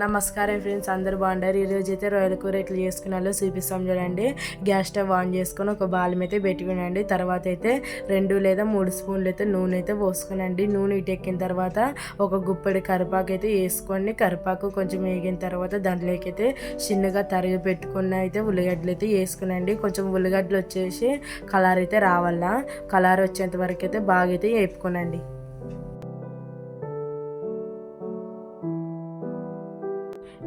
నమస్కారం ఫ్రెండ్స్ అందరు బాగుంటారు ఈరోజు అయితే రొయ్యల కూర ఎట్లా చేసుకున్నాలో చూపిస్తాం చూడండి. గ్యాస్ స్టవ్ ఆన్ చేసుకొని ఒక బాలం అయితే పెట్టుకునండి తర్వాత అయితే రెండు లేదా మూడు స్పూన్లు అయితే నూనె అయితే పోసుకునండి నూనె ఇటెక్కిన తర్వాత ఒక గుప్పడి కరిపాకు అయితే వేసుకోండి. కరిపాకు కొంచెం వేగిన తర్వాత దాంట్లోకి అయితే చిన్నగా తరిగి పెట్టుకున్న అయితే ఉల్లిగడ్డలు అయితే వేసుకునండి కొంచెం ఉల్లిగడ్డలు వచ్చేసి కలర్ అయితే రావాలా కలర్ వచ్చేంత వరకు అయితే బాగా అయితే వేపుకోనండి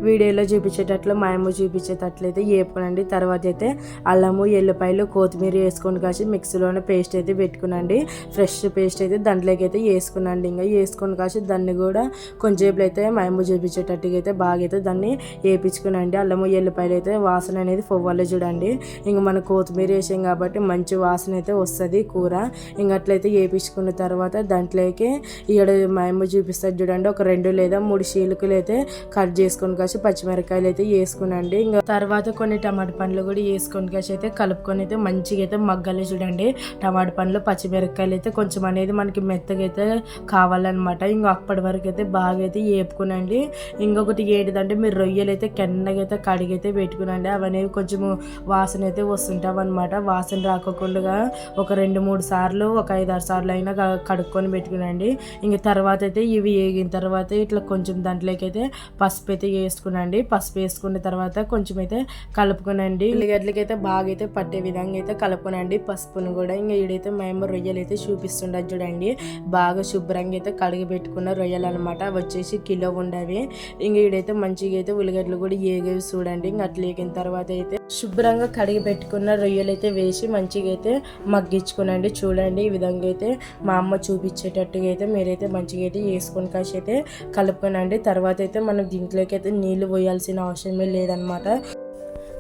వీడియోలో చూపించేటట్లు మా అమ్మ చూపించేటట్లయితే వేపుకునండి తర్వాత అయితే అల్లము ఎల్లిపాయలు కొత్తిమీర వేసుకొని కాసి మిక్సీలోనే పేస్ట్ అయితే పెట్టుకునండి. ఫ్రెష్ పేస్ట్ అయితే దాంట్లోకి అయితే వేసుకున్నాండి ఇంకా వేసుకొని కాసి దాన్ని కూడా కొంచెంసేపు అయితే మా అమ్మ చూపించేటట్టుగా అయితే బాగా అయితే దాన్ని వేపించుకునండి అల్లము ఎల్లిపాయలు అయితే వాసన అనేది పొవ్వాలి చూడండి. ఇంకా మన కొత్తిమీర వేసాం కాబట్టి మంచి వాసన అయితే వస్తుంది కూర. ఇంకా అట్లయితే వేపించుకున్న తర్వాత దాంట్లోకి ఇక్కడ మా అమ్మ చూపిస్తుంది చూడండి. ఒక రెండు లేదా మూడు చీలుకలు అయితే కట్ చేసుకొని కాసి పచ్చిమిరకాయలు అయితే వేసుకునండి ఇంకా తర్వాత కొన్ని టమాటా పండ్లు కూడా వేసుకొని కాసి అయితే కలుపుకొని అయితే మంచిగా అయితే మగ్గాలి చూడండి. టమాటా పండ్లు పచ్చిమిరకాయలు అయితే కొంచెం అనేది మనకి మెత్తగా అయితే కావాలన్నమాట. ఇంకా అప్పటి వరకు అయితే బాగా అయితే వేపుకునండి ఇంకొకటి ఏంటిదంటే మీరు రొయ్యలు అయితే కెన్నగా అయితే కడిగైతే పెట్టుకునండి అవనేవి కొంచెం వాసన అయితే వస్తుంటాం అనమాట వాసన రాకుండా ఒక రెండు మూడు సార్లు ఒక ఐదు ఆరు సార్లు అయినా కడుక్కొని పెట్టుకునండి ఇంక తర్వాత అయితే ఇవి వేగిన తర్వాత ఇట్లా కొంచెం దాంట్లోకి అయితే పసుపు అయితే వేసుకునండి పసుపు వేసుకున్న తర్వాత కొంచెం అయితే కలుపుకునండి. ఉల్లిగడ్డలకి అయితే బాగా అయితే పట్టే విధంగా అయితే కలుపుకునండి. పసుపును కూడా ఇంకా ఈడైతే మేము రొయ్యలు అయితే చూపిస్తుండదు చూడండి. బాగా శుభ్రంగా అయితే కడిగి పెట్టుకున్న రొయ్యలు అనమాట వచ్చేసి కిలో ఉండవి. ఇంకా ఈడైతే మంచిగా అయితే ఉల్లిగడ్డలు కూడా ఏగేవి చూడండి. ఇంకా అట్లా వేగిన తర్వాత అయితే శుభ్రంగా కడిగి పెట్టుకున్న రొయ్యలు అయితే వేసి మంచిగా అయితే మగ్గించుకునండి. చూడండి ఈ విధంగా అయితే మా అమ్మ చూపించేటట్టుగా అయితే మీరైతే మంచిగా అయితే వేసుకొని కాసి అయితే కలుపుకోనండి. తర్వాత అయితే మనం దీంట్లోకి అయితే నీళ్ళు పోయాల్సిన అవసరమే లేదనమాట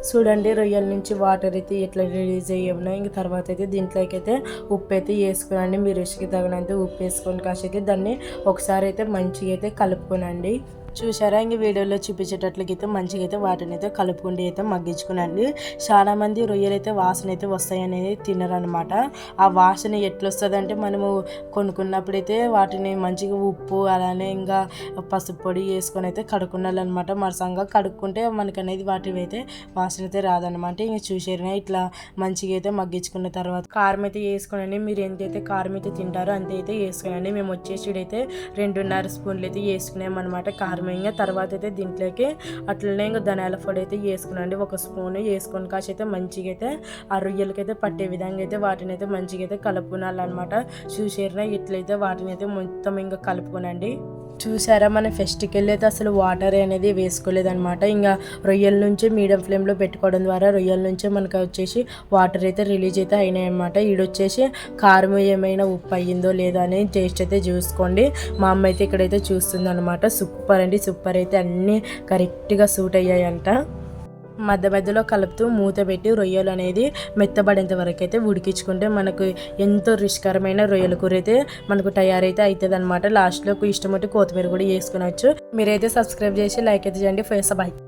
చూడండి రొయ్యల నుంచి వాటర్ అయితే ఎట్లా రిలీజ్ అయ్యామో ఇంక తర్వాత అయితే దీంట్లోకి అయితే ఉప్పు అయితే వేసుకునండి. మీరు రుచికి తగినంత ఉప్పు వేసుకొని కాసి అయితే దాన్ని ఒకసారి అయితే మంచిగా అయితే కలుపుకోనండి. చూసారా ఇంక వీడియోలో చూపించేటట్లకి అయితే మంచిగా అయితే వాటిని అయితే కలుపుకుండి అయితే మగ్గించుకునండి. చాలా మంది రొయ్యలు అయితే వాసన అయితే వస్తాయనేది తినరనమాట. ఆ వాసన ఎట్లొస్తుంది అంటే మనము కొనుక్కున్నప్పుడు అయితే వాటిని మంచిగా ఉప్పు అలానే ఇంకా పసుపు పొడి వేసుకొని అయితే కడుక్కున్నాలన్నమాట మరసంగా కడుక్కుంటే మనకు అనేది వాటివి అయితే వాసన అయితే రాదనమాట. ఇంక చూసారు ఇట్లా మంచిగా అయితే మగ్గించుకున్న తర్వాత. కారం అయితే వేసుకునండి. మీరు ఎంతైతే కారం అయితే తింటారో అంతైతే అయితే మేము వచ్చేసి అయితే రెండున్నర స్పూన్లు అయితే వేసుకున్నాం అనమాట కారం ఇంకా తర్వాత అయితే దీంట్లోకి అట్లనే ఇంకా ధనియాల పొడి అయితే వేసుకునండి ఒక స్పూన్ వేసుకొని కాసి అయితే మంచిగా అయితే ఆ రొయ్యలకైతే పట్టే విధంగా అయితే వాటిని అయితే మంచిగా అయితే కలుపుకునాలన్నమాట చూసేరిన ఇట్లయితే వాటిని అయితే మొత్తం ఇంకా కలుపుకునండి. చూసారా మన ఫెస్ట్కి వెళ్ళి అయితే అసలు వాటర్ అనేది వేసుకోలేదనమాట ఇంకా రొయ్యల నుంచి మీడియం ఫ్లేమ్లో పెట్టుకోవడం ద్వారా రొయ్యల నుంచి మనకు వచ్చేసి వాటర్ అయితే రిలీజ్ అయితే అయినాయి అనమాట ఈడొచ్చేసి కారం ఏమైనా ఉప్పు అయ్యిందో లేదో అనేది టేస్ట్ అయితే చూసుకోండి. మా అమ్మ అయితే ఇక్కడైతే చూస్తుంది అనమాట సూపర్ అండి సూపర్. అయితే అన్నీ కరెక్ట్గా సూట్ అయ్యాయంట. మధ్య మధ్యలో కలుపుతూ మూత పెట్టి రొయ్యలు అనేది మెత్తబడేంత వరకు అయితే ఉడికించుకుంటే మనకు ఎంతో రుచికరమైన రొయ్యల కూర అయితే మనకు తయారైతే అవుతుంది అనమాట లాస్ట్లో ఇష్టం కొత్తిమీర కూడా వేసుకునవచ్చు మీరైతే సబ్స్క్రైబ్ చేసి లైక్ అయితే చేయండి. Face bye